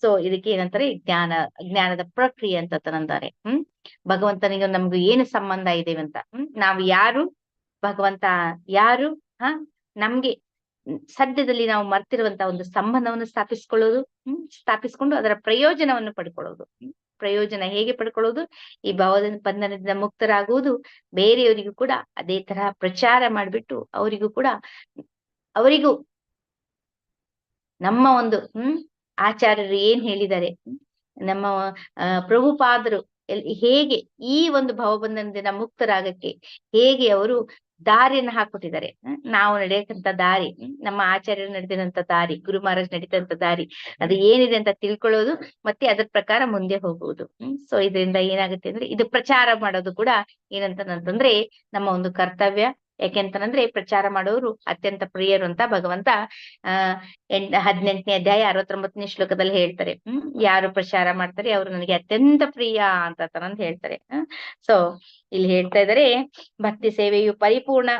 [SPEAKER 1] ಸೊ ಇದಕ್ಕೆ ಏನಂತಾರೆ? ಜ್ಞಾನ, ಜ್ಞಾನದ ಪ್ರಕ್ರಿಯೆ ಅಂತ ತನಂದಾರೆ ಹ್ಮ್? ಭಗವಂತನಿಗೆ ನಮ್ಗೆ ಏನು ಸಂಬಂಧ ಇದೆ ಅಂತ, ಹ್ಮ್? ನಾವು ಯಾರು? ಭಗವಂತ ಯಾರು? ಹ? ನಮ್ಗೆ ಸದ್ಯದಲ್ಲಿ ನಾವು ಮರ್ತಿರುವಂತ ಒಂದು ಸಂಬಂಧವನ್ನು ಸ್ಥಾಪಿಸ್ಕೊಳ್ಳೋದು, ಹ್ಮ್? ಸ್ಥಾಪಿಸ್ಕೊಂಡು ಅದರ ಪ್ರಯೋಜನವನ್ನು ಪಡ್ಕೊಳ್ಳೋದು ಪ್ರಯೋಜನ ಹೇಗೆ ಪಡ್ಕೊಳ್ಳೋದು? ಈ ಭಾವದ ಬಂಧನದಿಂದ ಮುಕ್ತರಾಗುವುದು, ಬೇರೆಯವರಿಗೂ ಕೂಡ ಅದೇ ತರಹ ಪ್ರಚಾರ ಮಾಡ್ಬಿಟ್ಟು ಅವರಿಗೂ ಕೂಡ, ಅವರಿಗೂ ನಮ್ಮ ಒಂದು, ಹ್ಮ್, ಆಚಾರ್ಯರು ಏನ್ ಹೇಳಿದ್ದಾರೆ? ನಮ್ಮ ಪ್ರಭುಪಾದರು ಹೇಗೆ ಈ ಒಂದು ಭಾವಬಂಧನದಿಂದ ಮುಕ್ತರಾಗಕ್ಕೆ ಹೇಗೆ ಅವರು ದಾರಿಯನ್ನು ಹಾಕೊಟ್ಟಿದ್ದಾರೆ? ನಾವು ನಡೆಯಕ್ಕಂತ ದಾರಿ ನಮ್ಮ ಆಚಾರ್ಯರು ನಡೆದಿರಂತ ದಾರಿ, ಗುರು ಮಹಾರಾಜ್ ನಡೀತಂತ ದಾರಿ, ಅದು ಏನಿದೆ ಅಂತ ತಿಳ್ಕೊಳ್ಳೋದು ಮತ್ತೆ ಅದ್ರ ಪ್ರಕಾರ ಮುಂದೆ ಹೋಗುವುದು ಸೊ ಇದರಿಂದ ಏನಾಗುತ್ತೆ ಅಂದ್ರೆ ಇದು ಪ್ರಚಾರ ಮಾಡೋದು ಕೂಡ ಏನಂತಂದ್ರೆ ನಮ್ಮ ಒಂದು ಕರ್ತವ್ಯ. ಯಾಕೆಂತಂದ್ರೆ ಪ್ರಚಾರ ಮಾಡೋರು ಅತ್ಯಂತ ಪ್ರಿಯರು ಅಂತ ಭಗವಂತ, ಆ, ಎಂಟ್, ಹದಿನೆಂಟನೇ ಅಧ್ಯಾಯ ಅರವತ್ತೊಂಬತ್ತನೇ ಶ್ಲೋಕದಲ್ಲಿ ಹೇಳ್ತಾರೆ. ಹ್ಮ್, ಯಾರು ಪ್ರಚಾರ ಮಾಡ್ತಾರೆ ಅವರು ನನಗೆ ಅತ್ಯಂತ ಪ್ರಿಯ ಅಂತ ಅಂತ ಹೇಳ್ತಾರೆ. ಸೊ ಇಲ್ಲಿ ಹೇಳ್ತಾ ಇದಾರೆ, ಭಕ್ತಿ ಸೇವೆಯು ಪರಿಪೂರ್ಣ,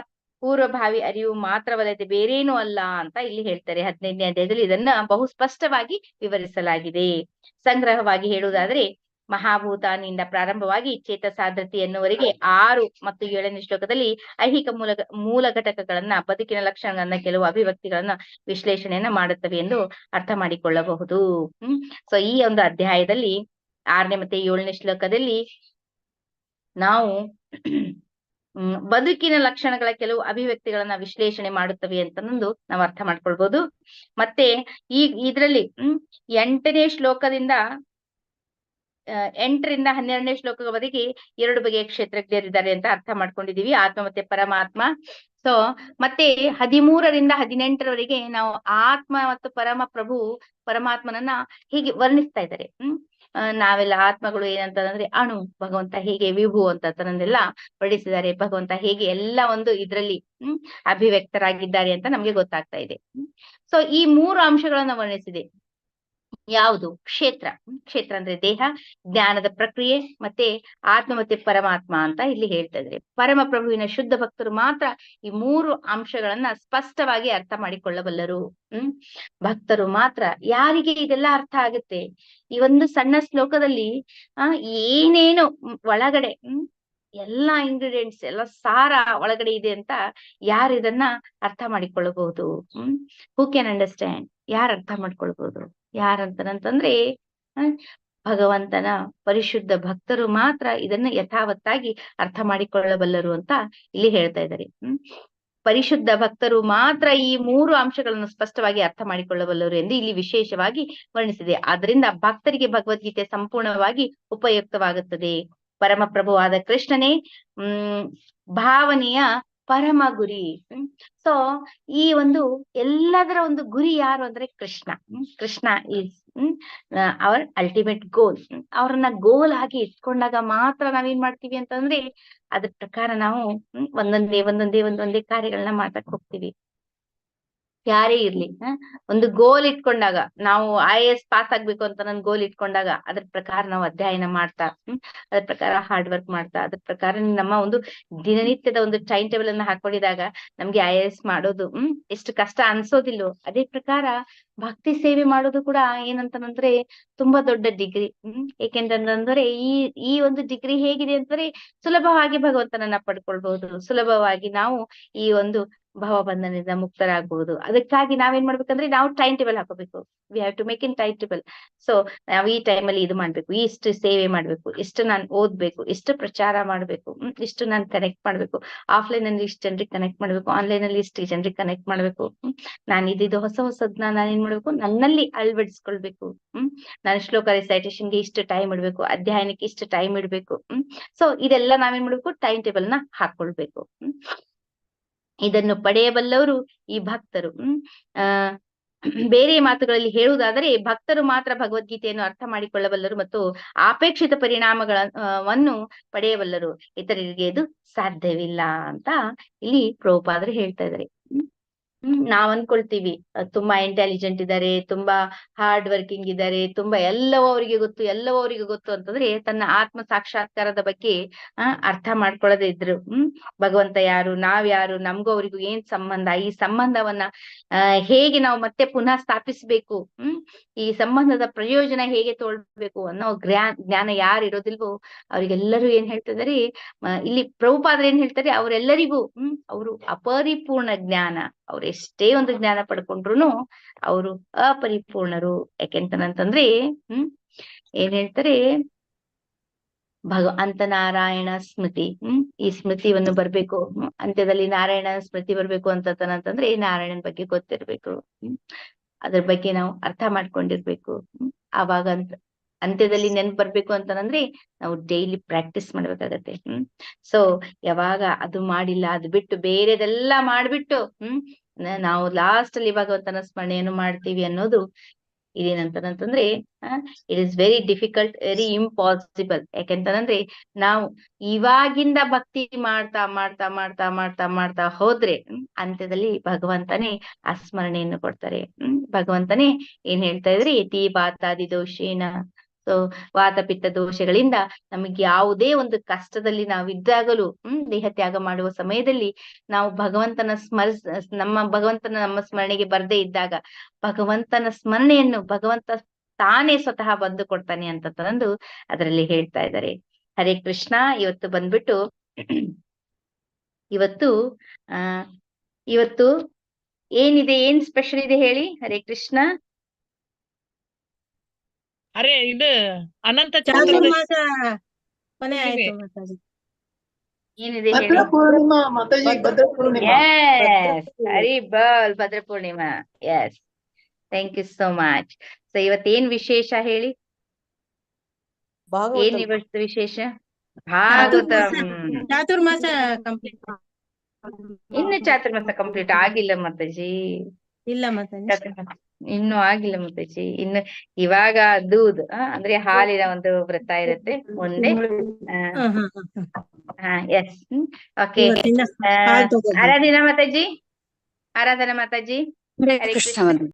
[SPEAKER 1] ಪೂರ್ವಭಾವಿ ಅರಿವು ಮಾತ್ರವಲ್ಲದೆ ಬೇರೇನೂ ಅಲ್ಲ ಅಂತ ಇಲ್ಲಿ ಹೇಳ್ತಾರೆ. ಹದಿನೈದನೇ ಅಧ್ಯಾಯದಲ್ಲಿ ಇದನ್ನ ಬಹು ಸ್ಪಷ್ಟವಾಗಿ ವಿವರಿಸಲಾಗಿದೆ. ಸಂಗ್ರಹವಾಗಿ ಹೇಳುವುದಾದ್ರೆ ಮಹಾಭೂತಾನಿಂದ ಪ್ರಾರಂಭವಾಗಿ ಚೇತಸಾದ್ರತಿ ಎನ್ನುವರೆಗೆ ಆರು ಮತ್ತು ಏಳನೇ ಶ್ಲೋಕದಲ್ಲಿ ಐಹಿಕ ಮೂಲ ಮೂಲ ಘಟಕಗಳನ್ನ, ಬದುಕಿನ ಲಕ್ಷಣಗಳನ್ನ, ಕೆಲವು ಅಭಿವ್ಯಕ್ತಿಗಳನ್ನ ವಿಶ್ಲೇಷಣೆಯನ್ನ ಮಾಡುತ್ತವೆ ಎಂದು ಅರ್ಥ ಮಾಡಿಕೊಳ್ಳಬಹುದು. ಹ್ಮ್ ಸೊ ಈ ಒಂದು ಅಧ್ಯಾಯದಲ್ಲಿ ಆರನೇ ಮತ್ತೆ ಏಳನೇ ಶ್ಲೋಕದಲ್ಲಿ ನಾವು ಬದುಕಿನ ಲಕ್ಷಣಗಳ ಕೆಲವು ಅಭಿವ್ಯಕ್ತಿಗಳನ್ನ ವಿಶ್ಲೇಷಣೆ ಮಾಡುತ್ತವೆ ಅಂತಂದು ನಾವು ಅರ್ಥ ಮಾಡ್ಕೊಳ್ಬಹುದು ಮತ್ತೆ ಈ, ಇದ್ರಲ್ಲಿ ಹ್ಮ್, ಎಂಟನೇ ಶ್ಲೋಕದಿಂದ ಎಂಟರಿಂದ ಹನ್ನೆರಡನೇ ಶ್ಲೋಕದವರೆಗೆ ಎರಡು ಬಗೆಯ ಕ್ಷೇತ್ರಜ್ಞರಿದ್ದಾರೆ ಅಂತ ಅರ್ಥ ಮಾಡ್ಕೊಂಡಿದೀವಿ ಆತ್ಮ ಮತ್ತೆ ಪರಮಾತ್ಮ. ಸೊ ಮತ್ತೆ ಹದಿಮೂರರಿಂದ ಹದಿನೆಂಟರವರೆಗೆ ನಾವು ಆತ್ಮ ಮತ್ತು ಪರಮ ಪ್ರಭು ಪರಮಾತ್ಮನನ್ನ ಹೀಗೆ ವರ್ಣಿಸ್ತಾ ಇದ್ದಾರೆ, ಹ್ಮ್? ನಾವೆಲ್ಲ ಆತ್ಮಗಳು ಏನಂತಂದ್ರೆ ಅಣು, ಭಗವಂತ ಹೇಗೆ ವಿಭು ಅಂತದನ್ನೆಲ್ಲ ವರ್ಣಿಸಿದ್ದಾರೆ, ಭಗವಂತ ಹೇಗೆ ಎಲ್ಲ ಒಂದು ಇದ್ರಲ್ಲಿ, ಹ್ಮ್? ಅಭಿವ್ಯಕ್ತರಾಗಿದ್ದಾರೆ ಅಂತ ನಮ್ಗೆ ಗೊತ್ತಾಗ್ತಾ ಇದೆ ಸೊ ಈ ಮೂರು ಅಂಶಗಳನ್ನ ವರ್ಣಿಸಿದೆ. ಯಾವುದು? ಕ್ಷೇತ್ರ. ಕ್ಷೇತ್ರ ಅಂದ್ರೆ ದೇಹ, ಜ್ಞಾನದ ಪ್ರಕ್ರಿಯೆ ಮತ್ತೆ ಆತ್ಮ ಮತ್ತೆ ಪರಮಾತ್ಮ ಅಂತ ಇಲ್ಲಿ ಹೇಳ್ತಾ ಇದ್ರೆ ಪರಮ ಪ್ರಭುವಿನ ಶುದ್ಧ ಭಕ್ತರು ಮಾತ್ರ ಈ ಮೂರು ಅಂಶಗಳನ್ನ ಸ್ಪಷ್ಟವಾಗಿ ಅರ್ಥ ಮಾಡಿಕೊಳ್ಳಬಲ್ಲರು. ಹ್ಮ್? ಭಕ್ತರು ಮಾತ್ರ. ಯಾರಿಗೆ ಇದೆಲ್ಲ ಅರ್ಥ ಆಗುತ್ತೆ? ಈ ಒಂದು ಸಣ್ಣ ಶ್ಲೋಕದಲ್ಲಿ, ಆ, ಏನೇನು ಒಳಗಡೆ, ಹ್ಮ್? ಎಲ್ಲಾ ಇಂಗ್ರೀಡಿಯೆಂಟ್ಸ್ ಎಲ್ಲ ಸಾರ ಒಳಗಡೆ ಇದೆ ಅಂತ ಯಾರು ಇದನ್ನ ಅರ್ಥ ಮಾಡಿಕೊಳ್ಳಬಹುದು? ಹ್ಮ್? ಹೂ ಕ್ಯಾನ್ ಅಂಡರ್ಸ್ಟ್ಯಾಂಡ್ ಯಾರು ಅರ್ಥ ಮಾಡ್ಕೊಳ್ಬಹುದು ಯಾರಂತನಂತಂದ್ರೆ ಆ, ಭಗವಂತನ ಪರಿಶುದ್ಧ ಭಕ್ತರು ಮಾತ್ರ ಇದನ್ನ ಯಥಾವತ್ತಾಗಿ ಅರ್ಥ ಮಾಡಿಕೊಳ್ಳಬಲ್ಲರು ಅಂತ ಇಲ್ಲಿ ಹೇಳ್ತಾ ಇದ್ದಾರೆ. ಪರಿಶುದ್ಧ ಭಕ್ತರು ಮಾತ್ರ ಈ ಮೂರು ಅಂಶಗಳನ್ನು ಸ್ಪಷ್ಟವಾಗಿ ಅರ್ಥ ಮಾಡಿಕೊಳ್ಳಬಲ್ಲರು ಎಂದು ಇಲ್ಲಿ ವಿಶೇಷವಾಗಿ ವರ್ಣಿಸಿದೆ. ಆದ್ರಿಂದ ಭಕ್ತರಿಗೆ ಭಗವದ್ಗೀತೆ ಸಂಪೂರ್ಣವಾಗಿ ಉಪಯುಕ್ತವಾಗುತ್ತದೆ. ಪರಮಪ್ರಭುವಾದ ಕೃಷ್ಣನೇ ಹ್ಮ್ ಭಾವನೆಯ ಪರಮ ಗುರಿ ಸೊ ಈ ಒಂದು ಎಲ್ಲದರ ಒಂದು ಗುರಿ ಯಾರು ಅಂದ್ರೆ Krishna. Krishna is our ultimate goal ಅವ್ರನ್ನ ಗೋಲ್ ಆಗಿ ಇಟ್ಕೊಂಡಾಗ ಮಾತ್ರ ನಾವೇನ್ ಮಾಡ್ತೀವಿ ಅಂತಂದ್ರೆ ಅದ್ರ ಪ್ರಕಾರ ನಾವು ಒಂದೊಂದೇ ಒಂದೊಂದೇ ಒಂದೊಂದೇ ಕಾರ್ಯಗಳನ್ನ ಮಾಡ್ತಾ ಹೋಗ್ತೀವಿ. ಯಾರೇ ಇರ್ಲಿ? ಒಂದು ಗೋಲ್ ಇಟ್ಕೊಂಡಾಗ, ನಾವು ಐ ಎಸ್ ಪಾಸ್ ಆಗ್ಬೇಕು ಅಂತ ನನ್ ಗೋಲ್ ಇಟ್ಕೊಂಡಾಗ, ಅದ್ರ ಪ್ರಕಾರ ನಾವು ಅಧ್ಯಯನ ಮಾಡ್ತಾ, ಹ್ಮ್? ಅದ್ರ ಪ್ರಕಾರ ಹಾರ್ಡ್ ವರ್ಕ್ ಮಾಡ್ತಾ, ಅದ್ರ ಪ್ರಕಾರ ನಮ್ಮ ಒಂದು ದಿನನಿತ್ಯದ ಒಂದು ಟೈಮ್ ಟೇಬಲ್ ಅನ್ನ ಹಾಕೊಂಡಿದಾಗ ನಮ್ಗೆ ಐ ಎಸ್ ಮಾಡೋದು, ಹ್ಮ್? ಎಷ್ಟು ಕಷ್ಟ ಅನ್ಸೋದಿಲ್ಲೋ, ಅದೇ ಪ್ರಕಾರ ಭಕ್ತಿ ಸೇವೆ ಮಾಡೋದು ಕೂಡ ಏನಂತಂದ್ರೆ ತುಂಬಾ ದೊಡ್ಡ ಡಿಗ್ರಿ ಹ್ಮ್? ಏಕೆಂತಂದ್ರೆ ಈ ಈ ಒಂದು ಡಿಗ್ರಿ ಹೇಗಿದೆ ಅಂತಂದ್ರೆ ಸುಲಭವಾಗಿ ಭಗವಂತನನ್ನ ಪಡ್ಕೊಳ್ಬಹುದು ಸುಲಭವಾಗಿ ನಾವು ಈ ಒಂದು ಭಾವಬಂಧನದಿಂದ ಮುಕ್ತರಾಗುವುದು. ಅದಕ್ಕಾಗಿ ನಾವೇನ್ ಮಾಡ್ಬೇಕಂದ್ರೆ ನಾವು ಟೈಮ್ ಟೇಬಲ್ ಹಾಕೋಬೇಕು. We have to make in time table so ನಾವು ಈ ಟೈಮ್ ಅಲ್ಲಿ ಇದು ಮಾಡ್ಬೇಕು, ಇಷ್ಟು ಸೇವೆ ಮಾಡ್ಬೇಕು, ಇಷ್ಟು ನಾನು ಓದ್ಬೇಕು, ಇಷ್ಟು ಪ್ರಚಾರ ಮಾಡ್ಬೇಕು ಇಷ್ಟು ನಾನು ಕನೆಕ್ಟ್ ಮಾಡ್ಬೇಕು. ಆಫ್ಲೈನ್ ಅಲ್ಲಿ ಇಷ್ಟು ಜನರಿಗೆ ಕನೆಕ್ಟ್ ಮಾಡ್ಬೇಕು ಆನ್ಲೈನ್ ಅಲ್ಲಿ ಇಷ್ಟು ಜನರಿಗೆ ಕನೆಕ್ಟ್ ಮಾಡ್ಬೇಕು ನಾನು ಇದಿದು ಹೊಸ ಹೊಸದ್ನ ನಾನು ಏನ್ ಮಾಡ್ಬೇಕು, ನನ್ನಲ್ಲಿ ಅಳವಡಿಸ್ಕೊಳ್ಬೇಕು ನಾನು ಶ್ಲೋಕ ರಿಸೈಟೇಷನ್ಗೆ ಇಷ್ಟು ಟೈಮ್ ಇಡ್ಬೇಕು, ಅಧ್ಯಯನಕ್ಕೆ ಇಷ್ಟು ಟೈಮ್ ಇಡ್ಬೇಕು, ಹ್ಮ್. ಸೊ ಇದೆಲ್ಲ ನಾವೇನ್ ಮಾಡ್ಬೇಕು ಟೈಮ್ ಟೇಬಲ್ನ ಹಾಕೊಳ್ಬೇಕು ಇದನ್ನು ಪಡೆಯಬಲ್ಲವರು ಈ ಭಕ್ತರು. ಆ, ಬೇರೆ ಮಾತುಗಳಲ್ಲಿ ಹೇಳುವುದಾದರೆ, ಭಕ್ತರು ಮಾತ್ರ ಭಗವದ್ಗೀತೆಯನ್ನು ಅರ್ಥ ಮಾಡಿಕೊಳ್ಳಬಲ್ಲರು ಮತ್ತು ಅಪೇಕ್ಷಿತ ಪರಿಣಾಮಗಳನ್ನು ಪಡೆಯಬಲ್ಲರು. ಇತರರಿಗೆ ಇದು ಸಾಧ್ಯವಿಲ್ಲ ಅಂತ ಇಲ್ಲಿ ಪ್ರೋಪಾದರು ಹೇಳ್ತಾ ಇದ್ದಾರೆ. ನಾವ್ ಅನ್ಕೊಳ್ತೀವಿ. ತುಂಬಾ ಇಂಟೆಲಿಜೆಂಟ್ ಇದ್ದಾರೆ ತುಂಬಾ ಹಾರ್ಡ್ ವರ್ಕಿಂಗ್ ಇದ್ದಾರೆ ತುಂಬಾ ಎಲ್ಲವೂ ಅವರಿಗೆ ಗೊತ್ತು ಎಲ್ಲವೂ ಅವರಿಗೆ ಗೊತ್ತು ಅಂತಂದ್ರೆ ತನ್ನ ಆತ್ಮ ಸಾಕ್ಷಾತ್ಕಾರದ ಬಗ್ಗೆ ಅರ್ಥ ಮಾಡ್ಕೊಳ್ಳದೆ ಇದ್ರು. ಹ್ಮ್, ಭಗವಂತ ಯಾರು, ನಾವ್ ಯಾರು, ನಮ್ಗೂ ಅವ್ರಿಗೂ ಏನ್ ಸಂಬಂಧ? ಈ ಸಂಬಂಧವನ್ನ ಹೇಗೆ ನಾವು ಮತ್ತೆ ಪುನಃ ಸ್ಥಾಪಿಸ್ಬೇಕು? ಹ್ಮ್, ಈ ಸಂಬಂಧದ ಪ್ರಯೋಜನ ಹೇಗೆ ತೋಳ್ಬೇಕು ಅನ್ನೋ ಜ್ಞಾ ಜ್ಞಾನ ಯಾರು ಇರೋದಿಲ್ವೋ ಅವ್ರಿಗೆಲ್ಲರೂ ಏನ್ ಹೇಳ್ತಿದಾರೆ ಇಲ್ಲಿ ಪ್ರಭುಪಾದ್ರೆ ಏನ್ ಹೇಳ್ತಾರೆ, ಅವರೆಲ್ಲರಿಗೂ, ಹ್ಮ್, ಅವರು ಅಪರಿಪೂರ್ಣ ಜ್ಞಾನ. ಅವ್ರು ಎಷ್ಟೇ ಒಂದು ಜ್ಞಾನ ಪಡ್ಕೊಂಡ್ರು ಅವರು ಅಪರಿಪೂರ್ಣರು. ಯಾಕೆಂತನಂತಂದ್ರೆ, ಹ್ಮ್, ಏನ್ ಹೇಳ್ತಾರೆ? ಭಗ ಅಂತ ನಾರಾಯಣ ಸ್ಮೃತಿ, ಹ್ಮ್, ಈ ಸ್ಮೃತಿಯನ್ನು ಬರ್ಬೇಕು. ಅಂತ್ಯದಲ್ಲಿ ನಾರಾಯಣ ಸ್ಮೃತಿ ಬರ್ಬೇಕು ಅಂತಂತಂದ್ರೆ ನಾರಾಯಣನ ಬಗ್ಗೆ ಗೊತ್ತಿರ್ಬೇಕು. ಹ್ಮ್, ಅದ್ರ ಬಗ್ಗೆ ನಾವು ಅರ್ಥ ಮಾಡ್ಕೊಂಡಿರ್ಬೇಕು. ಅಂತ ಅಂತ್ಯದಲ್ಲಿ ನೆನ್ಪ್ ಬರ್ಬೇಕು ಅಂತಂದ್ರೆ ನಾವು ಡೈಲಿ ಪ್ರಾಕ್ಟೀಸ್ ಮಾಡ್ಬೇಕಾಗತ್ತೆ, ಹ್ಮ್. ಸೊ ಯಾವಾಗ ಅದು ಮಾಡಿಲ್ಲ, ಅದು ಬಿಟ್ಟು ಬೇರೆದೆಲ್ಲಾ ಮಾಡ್ಬಿಟ್ಟು, ಹ್ಮ್. ನಾವು ಲಾಸ್ಟ್ ಅಲ್ಲಿ ಭಗವಂತನ ಸ್ಮರಣೆಯನ್ನು ಮಾಡ್ತೀವಿ ಅನ್ನೋದು ಇದೇನಂತಂದ್ರೆ it is very difficult very impossible ಯಾಕೆಂತಂದ್ರೆ ನಾವು ಇವಾಗಿಂದ ಭಕ್ತಿ ಮಾಡ್ತಾ ಮಾಡ್ತಾ ಮಾಡ್ತಾ ಮಾಡ್ತಾ ಮಾಡ್ತಾ ಹೋದ್ರೆ ಅಂತ್ಯದಲ್ಲಿ ಭಗವಂತನೇ ಆ ಸ್ಮರಣೆಯನ್ನು ಕೊಡ್ತಾರೆ ಭಗವಂತನೇ ಏನ್ ಹೇಳ್ತಾ ಇದ್ರಿ, ಯತಿ ಬಾತಾದಿ ದೋಷೇನ ಸೊ ವಾತ ಪಿತ್ತ ದೋಷಗಳಿಂದ ನಮಗೆ ಯಾವುದೇ ಒಂದು ಕಷ್ಟದಲ್ಲಿ ನಾವು ಇದ್ದಾಗಲೂ ಹ್ಮ್ ದೇಹ ತ್ಯಾಗ ಮಾಡುವ ಸಮಯದಲ್ಲಿ ನಾವು ಭಗವಂತನ ಸ್ಮರ ನಮ್ಮ ಭಗವಂತನ ನಮ್ಮ ಸ್ಮರಣೆಗೆ ಬರದೇ ಇದ್ದಾಗ ಭಗವಂತನ ಸ್ಮರಣೆಯನ್ನು ಭಗವಂತ ತಾನೇ ಸ್ವತಃ ಬಂದು ಕೊಡ್ತಾನೆ ಅಂತ ತಂದು ಅದರಲ್ಲಿ ಹೇಳ್ತಾ ಇದ್ದಾರೆ. ಹರೇ ಕೃಷ್ಣ, ಇವತ್ತು ಬಂದ್ಬಿಟ್ಟು ಇವತ್ತು, ಆ, ಇವತ್ತು ಏನಿದೆ, ಏನ್ ಸ್ಪೆಷಲ್ ಇದೆ ಹೇಳಿ? ಹರೇ ಕೃಷ್ಣ.
[SPEAKER 3] ಅರೆ ಇದು ಅನಂತ
[SPEAKER 4] ಚಾತುರ್ಮಾಸ ಕೊನೆ ಆಯ್ತು ಮಾತಾಡಿ.
[SPEAKER 1] ಏನಿದೆ ಹೇಳಿ?
[SPEAKER 3] ಭದ್ರ ಪೂರ್ಣಿಮಾ ಮಾತಾಜಿ ಭದ್ರ ಪೂರ್ಣಿಮಾ
[SPEAKER 1] ಎಸ್ ಹರಿ ಬಲ್ Bhadra Purnima yes thank you so much so ಇವತ್ತೇನ್ ವಿಶೇಷ ಹೇಳಿ? ಏನ್ ಇವತ್ತು ವಿಶೇಷ? ಭಾಗವತ.
[SPEAKER 4] ಚಾತುರ್ಮಾಸ ಕಂಪ್ಲೀಟ್
[SPEAKER 1] ಇನ್ನು ಚಾತುರ್ಮಾಸ ಕಂಪ್ಲೀಟ್ ಆಗಿಲ್ಲ ಮಾತಾಜಿ.
[SPEAKER 4] ಇಲ್ಲ ಮಾತಾಜಿ.
[SPEAKER 1] ಇನ್ನು ಆಗಿಲ್ಲ ಮಾತಾಜಿ ಇನ್ನು ಇವಾಗ ದೂದ್ ಅಂದ್ರೆ ಹಾಲಿನ ಒಂದು ವ್ರತ ಇರುತ್ತೆ ಮುಂದೆ.
[SPEAKER 4] ಹಾ, ಹಾ, ಹಾ, ಹಾ.
[SPEAKER 1] ಹಾ ಎಸ್ ಓಕೆ. ಆರಾಧನಾ ಮಾತಾಜಿ? ಆರಾಧನಾ ಮಾತಾಜಿ?
[SPEAKER 5] ಹರೇ
[SPEAKER 1] ಹರೇ
[SPEAKER 5] ಕೃಷ್ಣ
[SPEAKER 1] ಕೃಷ್ಣ.
[SPEAKER 5] ಮಾತಾಜಿ.